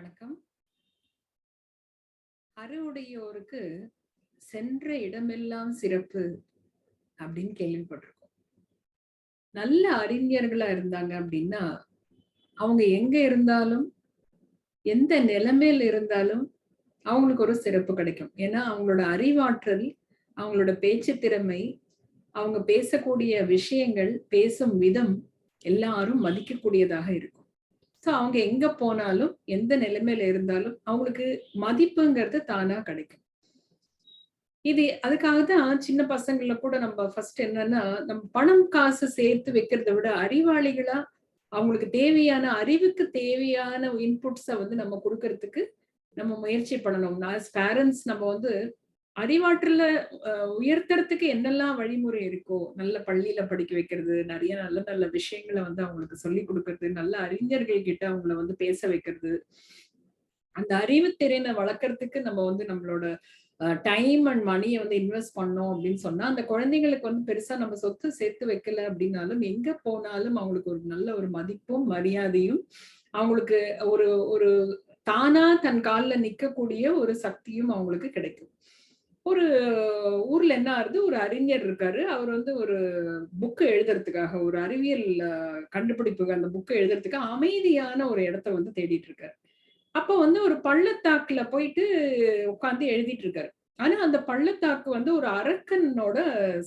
வணக்கம். அறுவுடையோருக்கு சென்ற இடமெல்லாம் சிறப்பு அப்படின்னு கேள்விப்பட்டிருக்கோம். நல்ல அறிஞர்களா இருந்தாங்க அப்படின்னா அவங்க எங்க இருந்தாலும் எந்த நிலைமையில இருந்தாலும் அவங்களுக்கு ஒரு சிறப்பு கிடைக்கும். ஏன்னா அவங்களோட அறிவாற்றல் அவங்களோட பேச்சு திறமை அவங்க பேசக்கூடிய விஷயங்கள் பேசும் விதம் எல்லாரும் மதிக்கக்கூடியதாக இருக்கும். ஸோ அவங்க எங்க போனாலும் எந்த நிலைமையில இருந்தாலும் அவங்களுக்கு மதிப்புங்கிறது தானா கிடைக்கும். இது அதுக்காக தான் சின்ன பசங்கள கூட நம்ம ஃபர்ஸ்ட் என்னன்னா நம்ம பணம் காசு சேர்த்து வைக்கிறத விட அறிவாளிகளா அவங்களுக்கு தேவையான அறிவுக்கு தேவையான இன்புட்ஸை வந்து நம்ம கொடுக்கறதுக்கு நம்ம முயற்சி பண்ணணும். நான் பேரண்ட்ஸ் நம்ம வந்து அறிவாற்றல உயர்த்துறதுக்கு என்னெல்லாம் வழிமுறை இருக்கோ நல்ல பள்ளியில படிக்க வைக்கிறது நிறைய நல்ல நல்ல விஷயங்களை வந்து அவங்களுக்கு சொல்லி கொடுக்கறது நல்ல அறிஞர்கள் கிட்ட அவங்கள வந்து பேச வைக்கிறது. அந்த அறிவு திறனை வளர்க்கறதுக்கு நம்ம வந்து நம்மளோட டைம் அண்ட் மணியை வந்து இன்வெஸ்ட் பண்ணோம் அப்படின்னு சொன்னா அந்த குழந்தைங்களுக்கு வந்து பெருசா நம்ம சொத்து சேர்த்து வைக்கல அப்படின்னாலும் எங்க போனாலும் அவங்களுக்கு ஒரு நல்ல ஒரு மதிப்பும் மரியாதையும் அவங்களுக்கு ஒரு ஒரு தானா தன் காலில் நிற்கக்கூடிய ஒரு சக்தியும் அவங்களுக்கு கிடைக்கும். ஒரு ஊர்ல என்ன ஆகுது? ஒரு அறிஞர் இருக்காரு. அவர் வந்து ஒரு புக்கு எழுதுறதுக்காக ஒரு அறிவியல் கண்டுபிடிப்புக்கு அந்த புக்கு எழுதுறதுக்கு அமைதியான ஒரு இடத்த வந்து தேடிட்டு இருக்காரு. அப்ப வந்து ஒரு பள்ளத்தாக்குல போயிட்டு உட்காந்து எழுதிட்டு இருக்காரு. ஆனா அந்த பள்ளத்தாக்கு வந்து ஒரு அரக்கனோட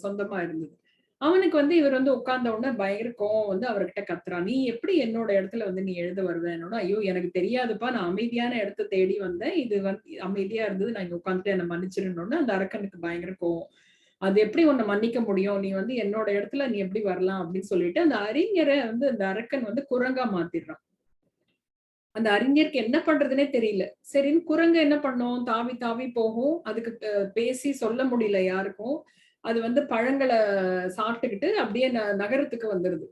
சொந்தமா இருந்தது. அவனுக்கு வந்து இவர் வந்து உட்கார்ந்த உடனே பயங்கர கோவம் வந்து அவர்கிட்ட கத்துறான் நீ எப்படி என்னோட இடத்துல வந்து நீ எழுத வருவேன் ஐயோ எனக்கு தெரியாதுப்பா. நான் அமைதியான இடத்த தேடி வந்தேன். இது வந்து அமைதியா இருந்தது. நான் இங்க உட்காந்துட்டு என்ன மன்னிச்சிருந்தோன்னு அந்த அரக்கனுக்கு பயங்கர கோவம். அது எப்படி உன்னை மன்னிக்க முடியும்? நீ வந்து என்னோட இடத்துல நீ எப்படி வரலாம்? அப்படின்னு சொல்லிட்டு அந்த அறிஞரை வந்து அந்த அரக்கன் வந்து குரங்கா மாத்திடுறான். அந்த அறிஞருக்கு என்ன பண்றதுனே தெரியல. சரின்னு குரங்கு என்ன பண்ணும்? தாவி தாவி போகும். அதுக்கு பேசி சொல்ல முடியல யாருக்கும். அது வந்து பழங்களை சாப்பிட்டுக்கிட்டு அப்படியே நகரத்துக்கு வந்துருது.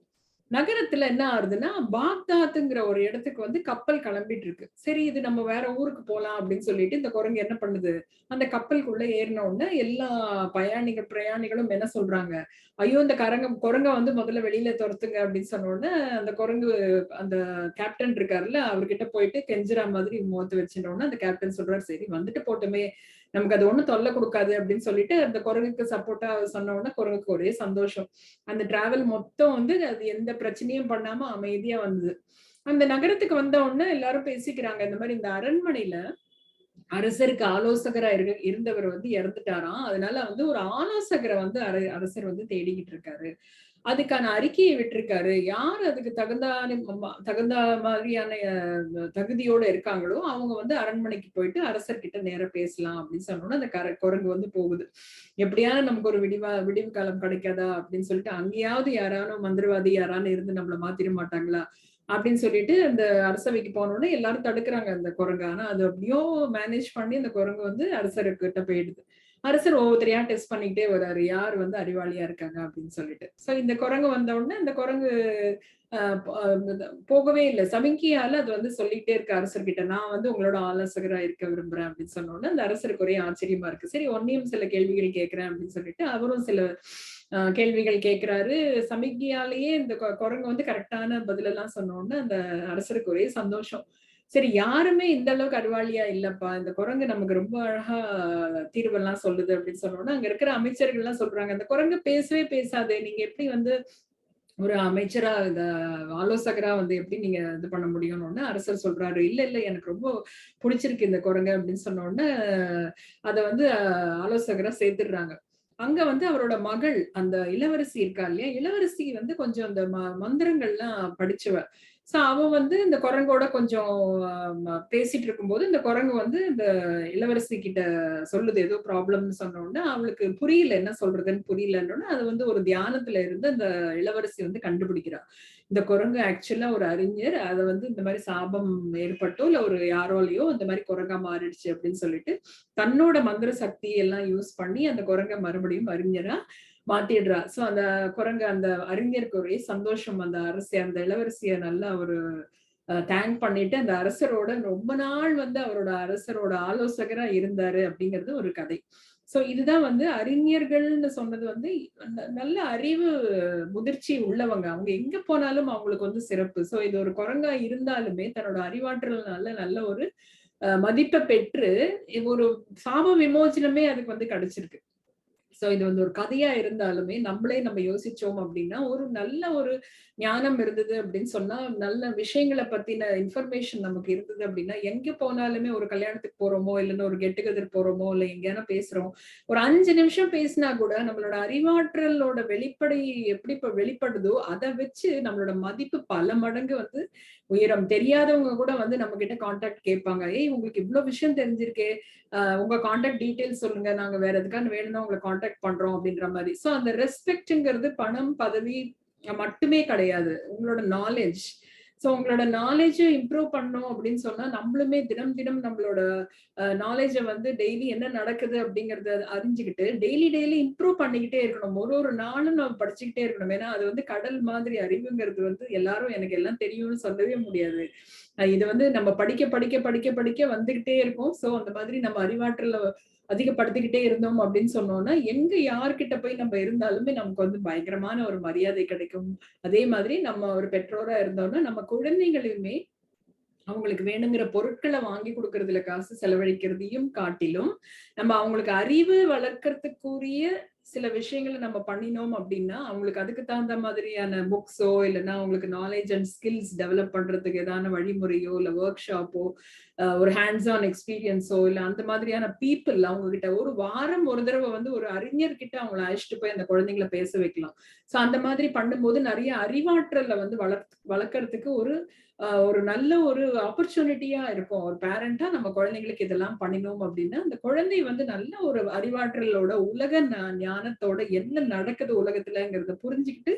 நகரத்துல என்ன ஆகுதுன்னா பாக்தாத்துங்கிற ஒரு இடத்துக்கு வந்து கப்பல் கிளம்பிட்டு இருக்கு சரி இது நம்ம வேற ஊருக்கு போலாம் அப்படின்னு சொல்லிட்டு இந்த குரங்கு என்ன பண்ணுது? அந்த கப்பலுக்குள்ள ஏறின உடனே எல்லா பயணிகள் பிரயாணிகளும் என்ன சொல்றாங்க? ஐயோ இந்த கரங்க குரங்க வந்து முதல்ல வெளியில துரத்துங்க அப்படின்னு சொன்ன உடனே அந்த குரங்கு அந்த கேப்டன் இருக்காருல்ல அவர்கிட்ட போயிட்டு கெஞ்சிரா மாதிரி முகத்து வச்சுட்டோம்னா அந்த கேப்டன் சொல்றாரு சரி வந்துட்டு போட்டுமே நமக்கு அது ஒண்ணும் தொல்லை கொடுக்காது அப்படின்னு சொல்லிட்டு அந்த குரங்குக்கு சப்போர்ட்டா சொன்ன உடனே குரங்குக்கு ஒரே சந்தோஷம். அந்த டிராவல் மொத்தம் வந்து அது எந்த பிரச்சனையும் பண்ணாம அமைதியா வந்தது. அந்த நகரத்துக்கு வந்த உடனே எல்லாரும் பேசிக்கிறாங்க. இந்த மாதிரி இந்த அரண்மனையில அரசருக்கு ஆலோசகரா இரு இருந்தவர் வந்து இறந்துட்டாராம். அதனால வந்து ஒரு ஆலோசகரை வந்து அரசர் வந்து தேடிக்கிட்டு இருக்காரு. அதுக்கான அறிக்கையை விட்டுருக்காரு. யார் அதுக்கு தகுந்த தகுந்த மாதிரியான தகுதியோட இருக்காங்களோ அவங்க வந்து அரண்மனைக்கு போயிட்டு அரசர்கிட்ட நேரம் பேசலாம் அப்படின்னு சொன்னோன்னா அந்த கர குரங்கு வந்து போகுது. எப்படியான நமக்கு ஒரு விடிவா விடிவு காலம் கிடைக்காதா அப்படின்னு சொல்லிட்டு அங்கேயாவது யாராலும் மந்திரவாதி யாரானு இருந்து நம்மள மாத்திர மாட்டாங்களா அப்படின்னு சொல்லிட்டு அந்த அரசவைக்கு போனோடனே எல்லாரும் தடுக்கிறாங்க அந்த குரங்கு. ஆனா அது அப்படியோ மேனேஜ் பண்ணி அந்த குரங்கு வந்து அரசர்கிட்ட போயிடுது. அரசர் ஒவ்வொருத்தரையா டெஸ்ட் பண்ணிக்கிட்டே வர்றாரு யார் வந்து அறிவாளியா இருக்காங்க அப்படின்னு சொல்லிட்டு. சோ இந்த குரங்கு வந்த உடனே இந்த குரங்கு போகவே இல்லை. சமிங்கியால அது வந்து சொல்லிட்டே இருக்கு அரசர்கிட்ட நான் வந்து உங்களோட ஆலோசகரா இருக்க விரும்புறேன் அப்படின்னு சொன்ன உடனே அந்த அரசருக்கு ஒரே ஆச்சரியமா இருக்கு. சரி ஒன்னையும் சில கேள்விகள் கேட்கிறேன் அப்படின்னு சொல்லிட்டு அவரும் சில கேள்விகள் கேட்கிறாரு சமிக்ஞையாலேயே இந்த குரங்கு வந்து கரெக்டான பதிலெல்லாம் சொன்னோன்னு அந்த அரசருக்கு ஒரே சந்தோஷம். சரி யாருமே இந்த அளவுக்கு அறிவாளியா இல்லப்பா. இந்த குரங்கு நமக்கு ரொம்ப அழகா தீர்வெல்லாம் சொல்லுது அப்படின்னு சொன்னோம்னா அங்க இருக்கிற அமைச்சர்கள் எல்லாம் சொல்றாங்க அந்த குரங்கு பேசவே பேசாது. நீங்க எப்படி வந்து ஒரு அமைச்சரா இந்த ஆலோசகரா வந்து எப்படி நீங்க இது பண்ண முடியும்னு அரசர் சொல்றாரு. இல்ல இல்ல எனக்கு ரொம்ப பிடிச்சிருக்கு இந்த குரங்கு அப்படின்னு சொன்ன உடனே அதை வந்து ஆலோசகரா சேர்த்துடுறாங்க. அங்க வந்து அவரோட மகள் அந்த இளவரசி இருக்கா இல்லையா? இளவரசி வந்து கொஞ்சம் அந்த ம மந்திரங்கள்லாம் படிச்சவ. சோ அவன் வந்து இந்த குரங்கோட கொஞ்சம் பேசிட்டு இருக்கும்போது இந்த குரங்கு வந்து இந்த இளவரசி கிட்ட சொல்லுது. ஏதோ ப்ராப்ளம்னு சொன்ன உடனே அவளுக்கு புரியல என்ன சொல்றதுன்னு புரியலன்னு அது வந்து ஒரு தியானத்துல இருந்து அந்த இளவரசி வந்து கண்டுபிடிக்கிறா இந்த குரங்கு ஆக்சுவலா ஒரு அறிஞர். அதை வந்து இந்த மாதிரி சாபம் ஏற்பட்டோ இல்ல ஒரு யாரோலையோ இந்த மாதிரி குரங்கா மாறிடுச்சு அப்படின்னு சொல்லிட்டு தன்னோட மந்திர சக்தி எல்லாம் யூஸ் பண்ணி அந்த குரங்க மறுபடியும் அறிஞரா மாத்திடுறா. சோ அந்த குரங்கு அந்த அறிஞருக்கு ஒரே சந்தோஷம். அந்த அரசி அந்த இளவரசிய நல்லா ஒரு தேங்க் பண்ணிட்டு அந்த அரசரோட ரொம்ப நாள் வந்து அவரோட அரசரோட ஆலோசகரா இருந்தாரு அப்படிங்கிறது ஒரு கதை. சோ இதுதான் வந்து அறிஞர்கள்னு சொன்னது வந்து நல்ல அறிவு முதிர்ச்சி உள்ளவங்க. அவங்க எங்க போனாலும் அவங்களுக்கு வந்து சிறப்பு. சோ இது ஒரு குரங்கா இருந்தாலுமே தன்னோட அறிவாற்றல்னால நல்ல ஒரு மதிப்பை பெற்று ஒரு சாப விமோச்சனமே அதுக்கு வந்து கிடைச்சிருக்கு. சோ இது வந்து ஒரு கதையா இருந்தாலுமே நம்மளே நம்ம யோசிச்சோம் அப்படின்னா ஒரு நல்ல ஒரு ஞானம் இருந்தது அப்படின்னு சொன்னா நல்ல விஷயங்களை பத்தின இன்ஃபர்மேஷன் நமக்கு இருந்தது அப்படின்னா எங்க போனாலுமே ஒரு கல்யாணத்துக்கு போறோமோ இல்லைன்னா ஒரு கெட்டுகதர் போறோமோ இல்ல எங்கேயான பேசுறோம் ஒரு அஞ்சு நிமிஷம் பேசினா கூட நம்மளோட அறிவாற்றலோட வெளிப்படை எப்படி இப்ப வெளிப்படுதோ அதை வச்சு நம்மளோட மதிப்பு பல மடங்கு வந்து உயரம். தெரியாதவங்க கூட வந்து நம்ம கிட்ட கான்டாக்ட் கேட்பாங்க. ஏய் உங்களுக்கு இவ்வளவு விஷயம் தெரிஞ்சிருக்கே. ஆஹ் உங்க கான்டாக்ட் டீட்டெயில்ஸ் சொல்லுங்க. நாங்க வேற எதுக்கான வேணும்னா உங்களை கான்டாக்ட் பண்றோம் அப்படின்ற மாதிரி. சோ அந்த ரெஸ்பெக்ட்ங்கிறது பணம் பதவி மட்டுமே கிடையாது. உங்களோட நாலேஜ் சோ உங்களோட நாலேஜை இம்ப்ரூவ் பண்ணோம் அப்படின்னு சொன்னா நம்மளுமே தினம் தினம் நம்மளோட நாலேஜை வந்து டெய்லி என்ன நடக்குது அப்படிங்கறத அறிஞ்சுக்கிட்டு டெய்லி டெய்லி இம்ப்ரூவ் பண்ணிக்கிட்டே இருக்கணும். ஒரு ஒரு நாளும் நம்ம படிச்சுக்கிட்டே இருக்கணும். ஏன்னா அது வந்து கடல் மாதிரி அறிவுங்கிறது வந்து எல்லாரும் எனக்கு எல்லாம் தெரியும்னு சொல்லவே முடியாது. இது வந்து நம்ம படிக்க படிக்க படிக்க படிக்க வந்துகிட்டே இருக்கும். சோ அந்த மாதிரி நம்ம அறிவாற்றல அதிகப்படுத்திக்கிட்டே இருந்தோம் அப்படின்னு சொன்னோம்னா எங்க யார்கிட்ட போய் நம்ம இருந்தாலுமே நமக்கு வந்து பயங்கரமான ஒரு மரியாதை கிடைக்கும். அதே மாதிரி நம்ம ஒரு பெற்றோரா இருந்தோம்னா நம்ம குழந்தைகளையுமே அவங்களுக்கு வேணுங்கிற பொருட்களை வாங்கி கொடுக்கறதுல காசு செலவழிக்கிறதையும் காட்டிலும் நம்ம அவங்களுக்கு அறிவு வளர்க்கறதுக்குரிய சில விஷயங்களை நம்ம பண்ணினோம் அப்படின்னா அவங்களுக்கு அதுக்கு தகுந்த மாதிரியான புக்ஸோ இல்லைன்னா அவங்களுக்கு நாலேஜ் அண்ட் ஸ்கில்ஸ் டெவலப் பண்றதுக்கு ஏதான வழிமுறையோ இல்ல ஒர்க் ஷாப்போ ஒரு ஹேண்ட்ஸ் ஆன் எக்ஸ்பீரியன்ஸோ இல்ல அந்த மாதிரியான பீப்புள் அவங்க கிட்ட ஒரு வாரம் ஒரு தடவை வந்து ஒரு அறிஞர்கிட்ட அவங்கள அழைச்சிட்டு போய் அந்த குழந்தைங்கள பேச வைக்கலாம். சோ அந்த மாதிரி பண்ணும்போது நிறைய அறிவாற்றலை வந்து வளர் வளர்க்கறதுக்கு ஒரு ஒரு நல்ல ஒரு ஆப்பர்ச்சுனிட்டியா இருக்கும். ஒரு பேரண்டா நம்ம குழந்தைங்களுக்கு இதெல்லாம் பண்ணினோம் அப்படின்னா அந்த குழந்தை வந்து நல்ல ஒரு அறிவாற்றலோட உலக ஞான ஞானத்தோட என்ன நடக்குது உலகத்துலங்கிறத புரிஞ்சுக்கிட்டு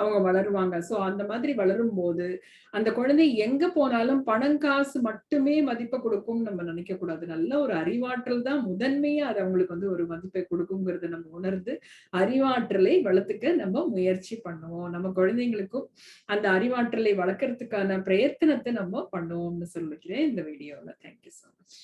அவங்க வளருவாங்க. சோ அந்த மாதிரி வளரும் போது அந்த குழந்தை எங்க போனாலும் பணம் காசு மட்டுமே மதிப்பை கொடுக்கும் நம்ம நினைக்க கூடாது நல்ல ஒரு அறிவாற்றல் தான் முதன்மையா அது அவங்களுக்கு வந்து ஒரு மதிப்பை கொடுக்குங்கிறத நம்ம உணர்ந்து அறிவாற்றலை வளர்த்துக்க நம்ம முயற்சி பண்ணுவோம். நம்ம குழந்தைங்களுக்கும் அந்த அறிவாற்றலை வளர்க்கறதுக்கான பிரயத்தனத்தை நம்ம பண்ணுவோம்னு சொல்லிக்கிறேன் இந்த வீடியோல. Thank you so much